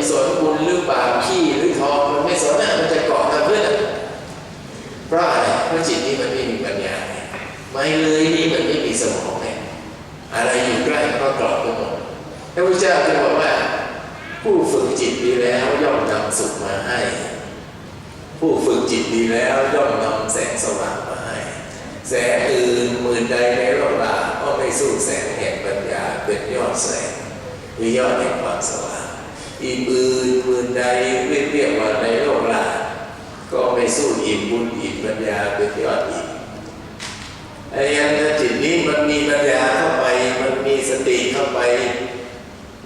กุศลบุญหรือบาปขี้หรือทองมันไม่สนนะมันจะเกาะกับเพื่อนเพราะอะไรเพราะจิตนี้มันไม่มีปัญญาไม่เลยนี่มันไม่มีสมองไงอะไรอยู่ใกล้ก็เกรอบไปหมดพระพุทธเจ้าจึงบอกว่า ผู้ฝึกจิตดีแล้วย่อมนำสุขมาให้ ผู้ฝึกจิตดีแล้วย่อมนำแสงสว่างมาให้ แสงอื่นหมื่นใดในโลกลาก็ไม่สู้แสงแห่งปัญญาเป็นยอดแสงหรือยอดแห่งความสว่าง อีกอื่นหมื่นใดเรียกเรียว่าในโลกลาก็ไม่สู้อิ่มบุญอิ่มปัญญาเป็นยอดอิ่มไอ้ยันจิตนี้มันมีปัญญาเข้าไป มันมีสติเข้าไป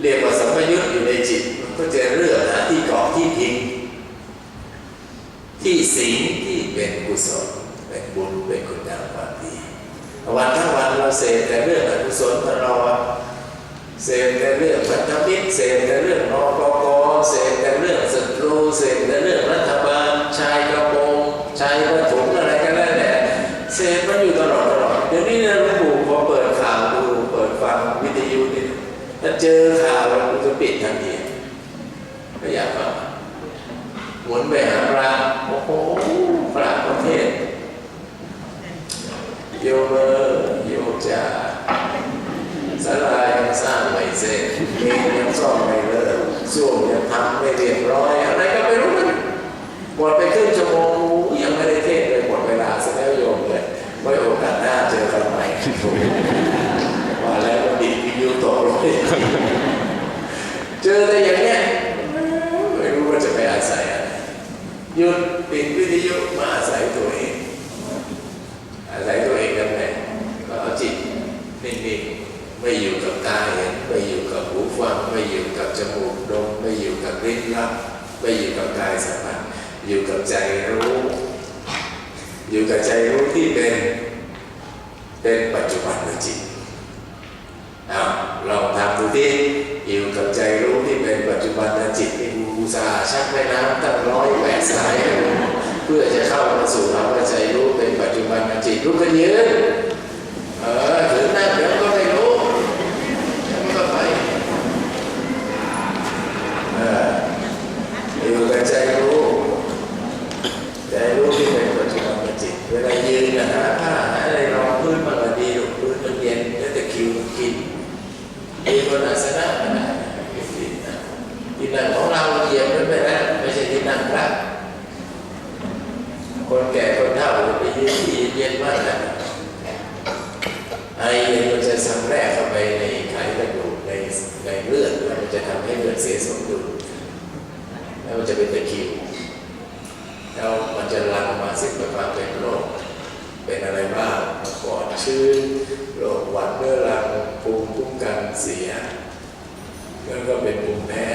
เรียกว่าสัมปยุตอยู่ในจิต มันก็จะเลือกหาที่เกาะที่พิงที่สิงที่เป็นกุศลเป็นบุญเป็นคุณงามความดีวันทั้งวันเราเสพแต่เรื่องอกุศลตลอด เสพแต่เรื่องพันธมิตรเสพแต่เรื่องนปกเสพแต่เรื่องศัตรูเสพแต่เรื่องรัฐบาลชายกระโปรงชายกระถุงอะไรกันแล้วแหละเสพมันอยู่ตลอดตลอดเดี๋ยวนี้นะหลวงปู่พอเปิดข่าวดูเปิดฟังวิทยุนี่ถ้าเจอข่าวเราจะปิดทันทีไม่อยากฟังหมุนไปหาพระโอ้โหพระประเทศโยมเอโยมจ่าสลาย สร้างไม่เสร็จเมนยังซ่อมไม่เลิกส้วมยังทำไม่เรียบร้อย อะไรก็ไม่รู้มันหมดไปครึ่งชั่วโมงยังไม่ได้เทศเลยหมดเวลาเสร็จแล้วโยมเลยไว้โอกาสหน้าเจอกันใหม่ว่าแล้วก็ดิวิวตกลงไปเจอแต่อย่างเนี้ยไม่รู้ว่าจะไปอาศัยอะไรหยุดปิดวิทยุมาอาศัยตัวเอง อาศัยตัวเองทำไงก็เอาจิตนิ่งๆไม่อยู่กับ ตาเห็นไม่อยู่กับหูฟังไม่อยู่กับจมูกดมไม่อยู่กับลิ้นรับไม่อยู่กับกายสัมผัสอยู่กับใจรู้ อยู่กับใจรู้ที่เป็นเป็นปัจจุบันจิตเอาลองทำดูที่อยู่กับใจรู้ที่เป็นปัจจุบันจิตที่อุตสาชักแม่น้ำตั้งร้อยแปดสายเพื่อจะเข้ามาสู่ภาใจรู้เป็นปัจจุบันจิตรู้กันยืนเออถือนั่งเดี๋ยวก็ไม่รู้เดี๋ยวมันก็ไปเอออยู่กับใจรู้ใจรู้ที่เป็นปัจจุบันจิตเวลายืนนะหาผ้าหาอะไรรองพื้นมันก็ดีลูกพื้นมันเย็นแล้วแต่คิวกิน มีบนอาสนะก็ได้ที่นั่งของ เหยียบมันไม่ได้ไม่ใช่ที่นั่งพระคนแก่คนเฒ่าไปยืนที่เย็นมากนะไอเย็นมันจะสังแรกเข้าไปในไขกระดูกในในเลือดแล้วมันจะทำให้เลือดเสียสมดุลแล้วมันจะเป็นตะคิวแล้วมันจะลังมาซึ่งกับความเป็นโรคเป็นอะไรบ้างมาก่อนชื้นโรคหวัดเรื้อรังภูมิคุ้มกันเสียแล้วก็เป็นภูมิแพ้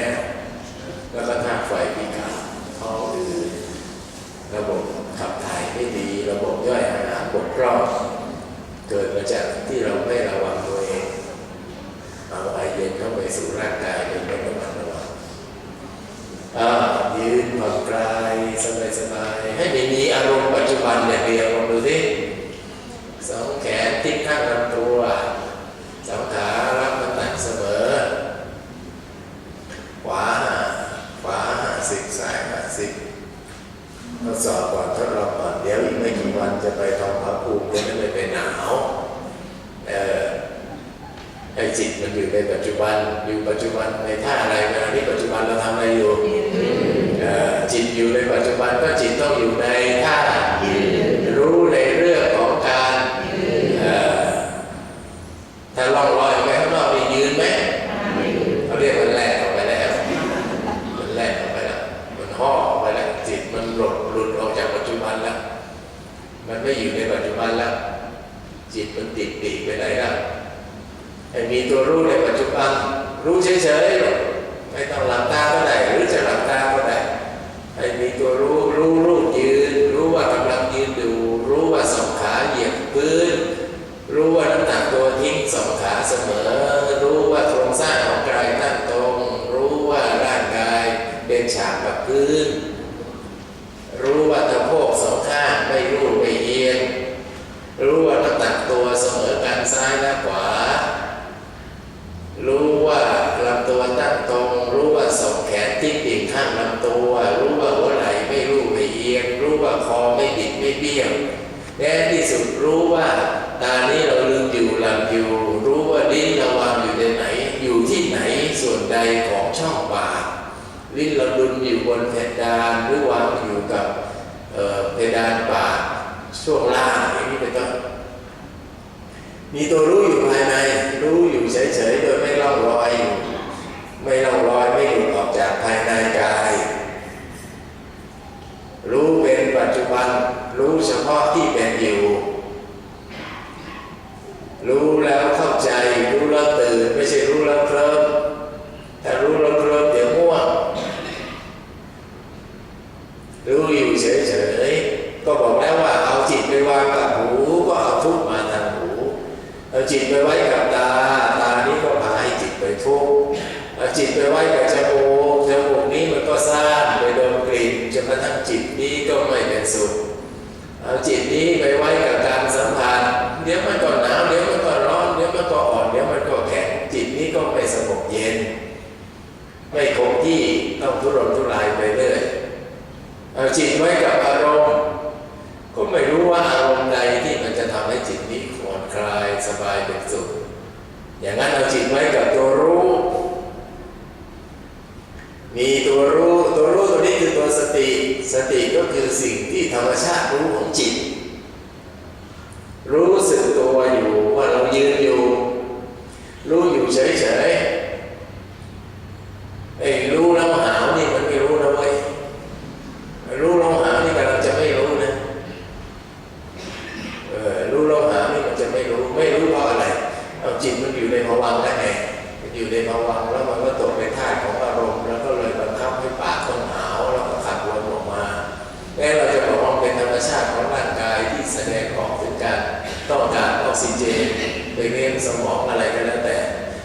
แล้วก็ธาตุไฟพิการท้องอืดระบบขับถ่ายไม่ดี ระบบย่อยอาหารบกพร่อง เกิดมาจากที่เราไม่ระวังตัวเอง เอาไอเย็นเข้าไปสู่ร่างกายโดยไม่ระมัดระวังอ่ายืนผ่อนคลายสบายๆให้ไม่มีอารมณ์ปัจจุบันอย่างเดียวลองดูสิสองแขนทิ้งข้างลำตัวสองขารับน้ำหนักเสมอ ขวาห้าขวาห้าสิบซ้ายห้าสิบทดสอบก่อนทดลองก่อนเดี๋ยวอีกไม่กี่วันจะไปทองพระภูมิจะไม่ไปหนาวเออให้จิตมันอยู่ในปัจจุบันอยู่ปัจจุบันในท่าอะไรนะที่ปัจจุบันเราทำอะไรอยู่เออจิตอยู่ในปัจจุบันก็จิตต้องอยู่ในท่ารู้ในเรื่องของการเอ่อ ถ้าล่องลอยไปข้างนอกมียืนไหมเขาเรียกมันแลกออกไปแล้วมันแลกออกไปแล้วมันห่อออกไปแล้วจิตมันหลุดหลุดออกจากปัจจุบันแล้ว มันไม่อยู่ในปัจจุบันแล้ว จิตมันติดปีกไปไหนแล้วให้มีตัวรู้ในปัจจุบัน รู้เฉยๆหรอกไม่ต้องหลับตาก็ได้หรือจะหลับตาก็ได้ให้มีตัวรู้รู้รูปยืน รู้ว่ากำลังยืนอยู่รู้ว่าสองขาเหยียบพื้น รู้ว่าน้ำหนักตัวทิ้งสองขา เสมอ รู้ว่าโครงสร้างของกายตั้งตรง รู้ว่าร่างกายเป็นฉากกับพื้น รู้ว่าตะโพกสองข้างไม่รูปไม่เอียง รู้ว่าน้ำหนักตัวเสมอกันซ้ายและขวา รู้ว่าลำตัวตั้งตรง รู้ว่าสองแขน ที่ปีกข้างลำตัว รู้ว่าหัวไหล่ไม่รู้ไม่เอียง รู้ว่าคอไม่บิดไม่เบี้ยว และที่สุดรู้ว่าตานี้เราลืมอยู่หลับอยู่ รู้ว่าลิ้นเราวางอยู่ในไหน อยู่ที่ไหนส่วนใดของช่องปากลิ้นเราดุลอยู่บนเพดานหรือวางอยู่กับเอ่อเพดานปากช่วงล่างอย่างนี้เป็นต้นมีตัวรู้อยู่ภายใน รู้อยู่เฉยๆโดยไม่ล่องลอย ไม่ล่องลอยไม่หลุดออกจากภายในกาย รู้เป็นปัจจุบัน รู้เฉพาะที่เป็นอยู่ รู้แล้วเข้าใจ รู้แล้วตื่น ไม่ใช่รู้แล้วเคลิ้มถ้ารู้แล้วเคลิ้มเดี๋ยวง่วงรู้อยู่เฉยๆก็บอกแล้วว่าเอาจิตไปวางกับหูก็เอาทุกมาทางหูเอาจิตไปไว้กับตาตานี้ก็พาให้จิตไปทุกเอาจิตไปไว้กับจมูก จมูกนี้มันก็สร้างไปดมกลิ่นจนกระทั่งจิตนี้ก็ไม่เป็นสุข เอา จิตนี้ไปไว้กับการสัมผัสเดี๋ยวมันก็หนาวเดี๋ยวมันก็ร้อนเดี๋ยวมันก็อ่อนเดี๋ยวมันก็แข็งจิตนี้ก็ไม่สงบเย็น ไม่คงที่ต้องทุรนทุรายไปเรื่อยเอาจิตไว้กับอารมณ์ก็ไม่รู้ว่าอารมณ์ใดที่มันจะทำให้จิตนี้ผ่อนคลายสบายเป็นสุขอย่างนั้นเอาจิตไว้กับตัวรู้ มีตัวรู้ คือตัวสติ สติก็คือสิ่งที่ธรรมชาติรู้ของจิต รู้สึกตัวอยู่ว่าเรายืนอยู่ รู้อยู่เฉยๆไอ้รู้แล้วหาวนี่มันไม่รู้นะเว้ยรู้แล้วหาวนี่กำลังจะไม่รู้นะเออรู้แล้วหาวนี่มันจะไม่รู้ ไม่รู้เพราะอะไร เอาจิตมันอยู่ในภวังค์ได้ไงอยู่ในภวังแล้วมันก็ตกเป็นท่าของ แสดงออกถึงการต้องการออกซิเจนไปเลี้ยงสมองอะไรก็แล้วแต่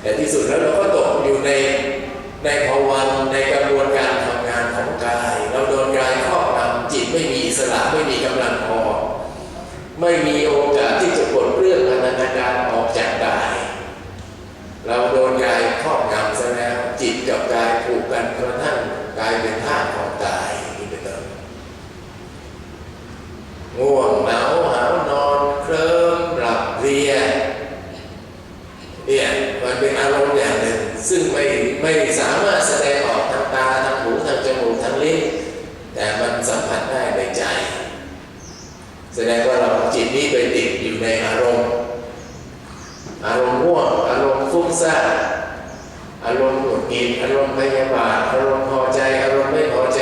แต่ที่สุดแล้วเราก็ตกอยู่ในในภวังในกระบวนการทำงานของกาย เราโดนกายครอบงำจิตไม่มีอิสระไม่มีกำลังพอ ไม่มีโอกาสที่จะปลดเรื่องพันธนการออกจากกาย เราโดนกายครอบงำซะแล้วจิตกับกายผูกกันกระทั่งกายเป็นธาตุของกายนี่เป็นต้นง่วงเหงาหาวนอนเคลิ้มหลับเพลียเนี่ยมันเป็นอารมณ์อย่างหนึ่ง ซึ่งไม่ไม่สามารถแสดงออกทางตาทางหูทางจมูกทางลิ้นแต่มันสัมผัสได้ในใจ แสดงว่าเราจิต นี้ไปติดอยู่ในอารมณ์ อารมณ์ง่วงอารมณ์ฟุ้งซ่านอารมณ์หงุดหงิดอารมณ์พยาบาทอารมณ์พอใจ อารมณ์ไม่พอใจ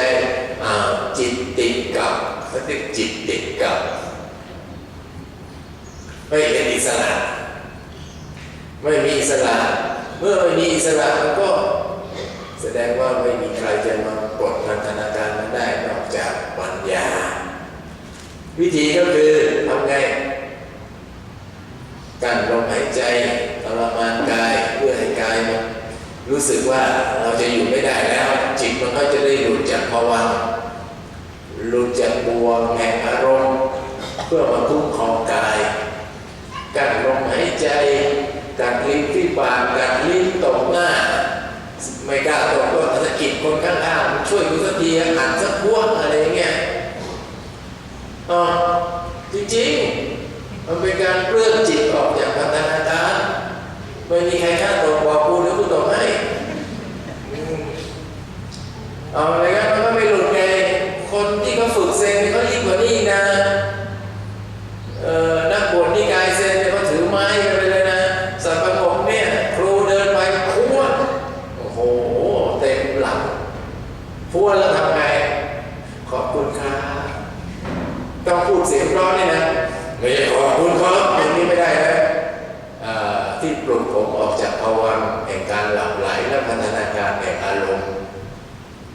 อ่าจิตติดกับเขาเรียกจิตติดกับ ไม่เป็นอิสระ ไม่มีอิสระ เมื่อไม่มีอิสระมันก็แสดงว่าไม่มีใครจะมากดพันธนาการมันได้นอกจากปัญญา วิธีก็คือทำไงกั้นลมหายใจทรมานกายเพื่อให้กายมันรู้สึกว่าเราจะอยู่ไม่ได้แล้ว จิตมันก็จะได้หลุดจากภวังหลุดจากบ่วงแห่งอารมณ์ เพื่อมาคุ้มครองกายกั้นลมหายใจกัดลิ้นที่ปากกัดลิ้นตกหน้า ไม่กล้าตกก็สะกิดคนข้างๆช่วยกูสักทีหันสักพวกอะไรเงี้ย อ๋อจริงๆ มันเป็นการเลื่อนจิตออกจากพัฒนาการไม่มีใครกล้าตกว่ากูหรือกูตกให้อืมเอาอะไรกันมันก็ไม่หลุดไงคนที่เขาฝึกเซนเขายิ่งกว่านี้นะเอ่อนักบวชนิกายเซนเนี่ยเขาถือไม้กันไปเลยนะสัตว์ประงกเนี่ยครูเดินไปพัวโอ้โหเต็มหลังพัวแล้วทำไง ขอบคุณครับ ต้องพูดเสียงร้อนนี่นะไม่ขอบคุณครับอย่างนี้ไม่ได้นะที่ปลุกผมออกจากภวังแห่งการหลับไหลและพัฒนาการแห่งอารมณ์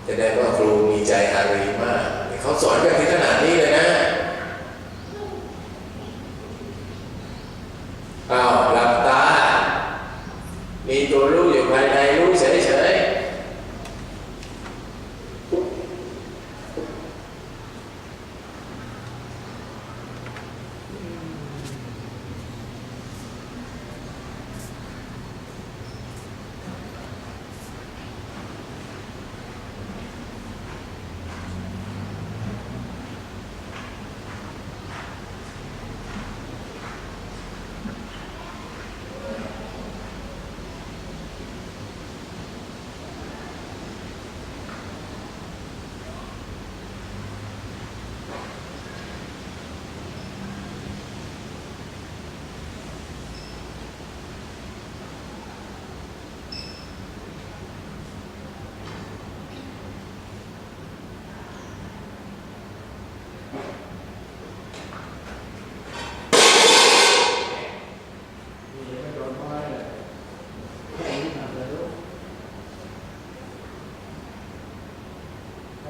จะได้ว่าครูมีใจอารีมากเขาสอนกันถึงขนาดนี้เลยนะอ้าวหลับตา มีตัวรู้อยู่ภายในรู้เฉยๆ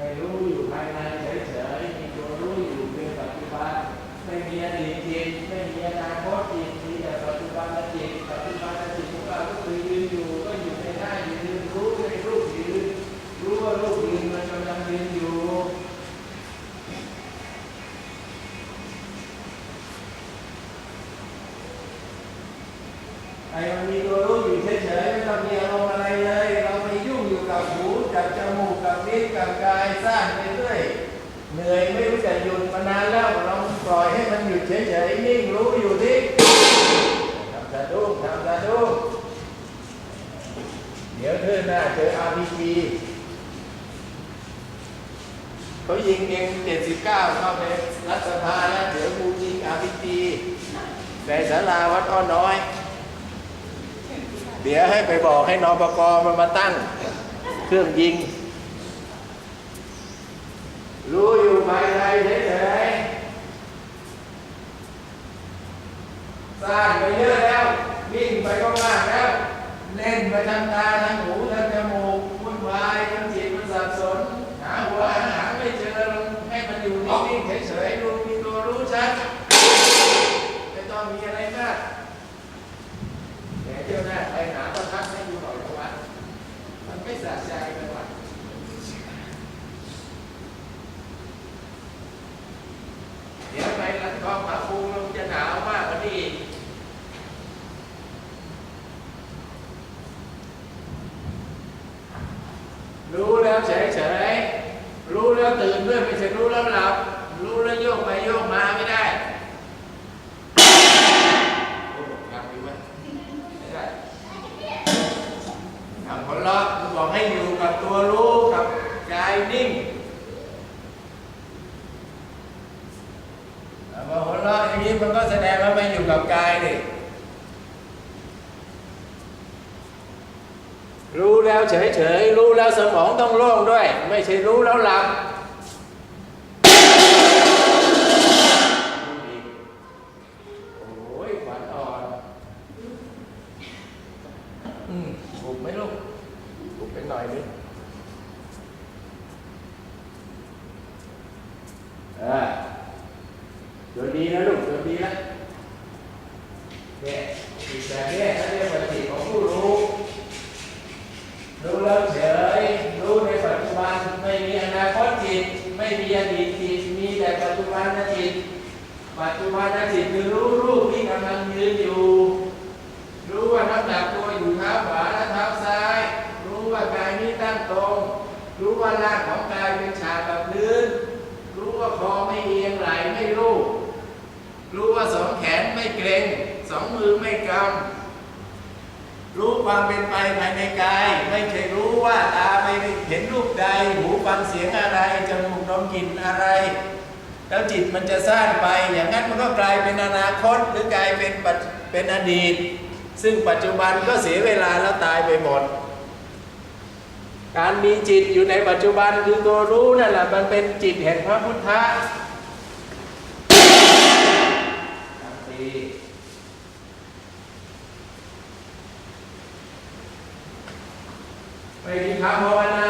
ให้รู้อยู่ภายในเฉยๆมีตัวรู้อยู่เป็นปัจจุบัน ไม่มีอดีตจิตไม่มีอนาคตจิตมีแต่ปัจจุบันจิตปัจจุบันจิตของเราก็คือยืนอยู่ก็อยู่ในท่ายืนรู้ในรูปยืนรู้ว่ารูปยืนมันกำลังยืนอยู่ ไอ้มันมีตัวรู้อยู่เฉยๆไม่ต้องมีอารมณ์อะไรเลย เราไปยุ่งอยู่กับหูกับจมูกกับ ลิ้นกับกายสร้างไปเรื่อยเหนื่อยไม่รู้จะหยุดมานานแล้วลองปล่อยให้มันหยุดเฉยๆนิ่งรู้อยู่ดิทำสะดุ้งทำสะดุ้งเดี๋ยวเธอหน้าเจอ RPG เขายิงเอง79เก้าเข้าไปรัฐสภาแล้วเดี๋ยวกูยิง RPG ในศาลาวัดอ้อน้อย เดี๋ยวให้ไปบอกให้นอปกรมันมาตั้ง เครื่องยิง รู้อยู่ภายในเฉยๆสร้างไปเยอะแล้ววิ่งไปก็มากแล้ว เล่นไปทั้งตาทั้งหูทั้งจมูกวุ่นวายทั้งจิตมันสับสน หาหัวหาหางไม่เจอให้มันอยู่นิ่งๆเฉยๆรู้มีตัวรู้ชัดไม่ต้องมีอะไรมาก แต่เที่ยวหน้าไปหาประทับให้ดูหน่อยนะวะมันไม่สะใจเลยวะเดี๋ยวไปรัดกองผาภูมิมันจะหนาวมากกว่านี้อีกรู้แล้วเฉยๆ รู้แล้วตื่นด้วยไม่ใช่รู้แล้วหลับ รู้แล้วโยกไปโยกมาไม่ได้โอ้ยังอยู่ไหม ไม่ได้ทำผลลัพธ์บอกให้อยู่กับตัวรู้กับกายนิ่งแต่พอผลลัพธ์อย่างนี้มันก็แสดงว่าไม่อยู่กับกายดิรู้แล้วเฉยๆ รู้แล้วสมองต้องโล่งด้วย ไม่ใช่รู้แล้วหลับ โอ้ยขวัญอ่อน อืมบุกไหมลูกบุกไปหน่อยนึงอ่าตัวดีนะลูกตัวดีนะเนี่ยอีกแบบเนี้ยเขาเรียกว่าจิตของผู้รู้ รู้แล้วเฉย รู้ในปัจจุบัน ไม่มีอนาคตจิต ไม่มีอดีตจิตมีแต่ปัจจุบันจิตปัจจุบันจิตคือรู้รูปที่กำลังยืนอยู่ รู้ว่าน้ำหนักตัวอยู่เท้าขวาและเท้าซ้าย รู้ว่ากายนี้ตั้งตรง รู้ว่าร่างของกายเป็นฉากกับพื้น รู้ว่าคอไม่เอียงไหลไม่รูปรู้ว่าสองแขนไม่เกรงสองมือไม่กำรู้ความเป็นไปภายในกาย ไม่ใช่รู้ว่าตา เห็นรูปใดหูฟังเสียงอะไรจมูกดมกลิ่นอะไร แล้วจิตมันจะสร้างไป อย่างนั้นมันก็กลายเป็นอนาคตหรือกลายเป็นเป็นอดีต ซึ่งปัจจุบันก็เสียเวลาแล้วตายไปหมด การมีจิตอยู่ในปัจจุบันคือตัวรู้นั่นแหละมันเป็นจิตแห่งพระพุทธะทั้งปีไม่มีคำภาวนา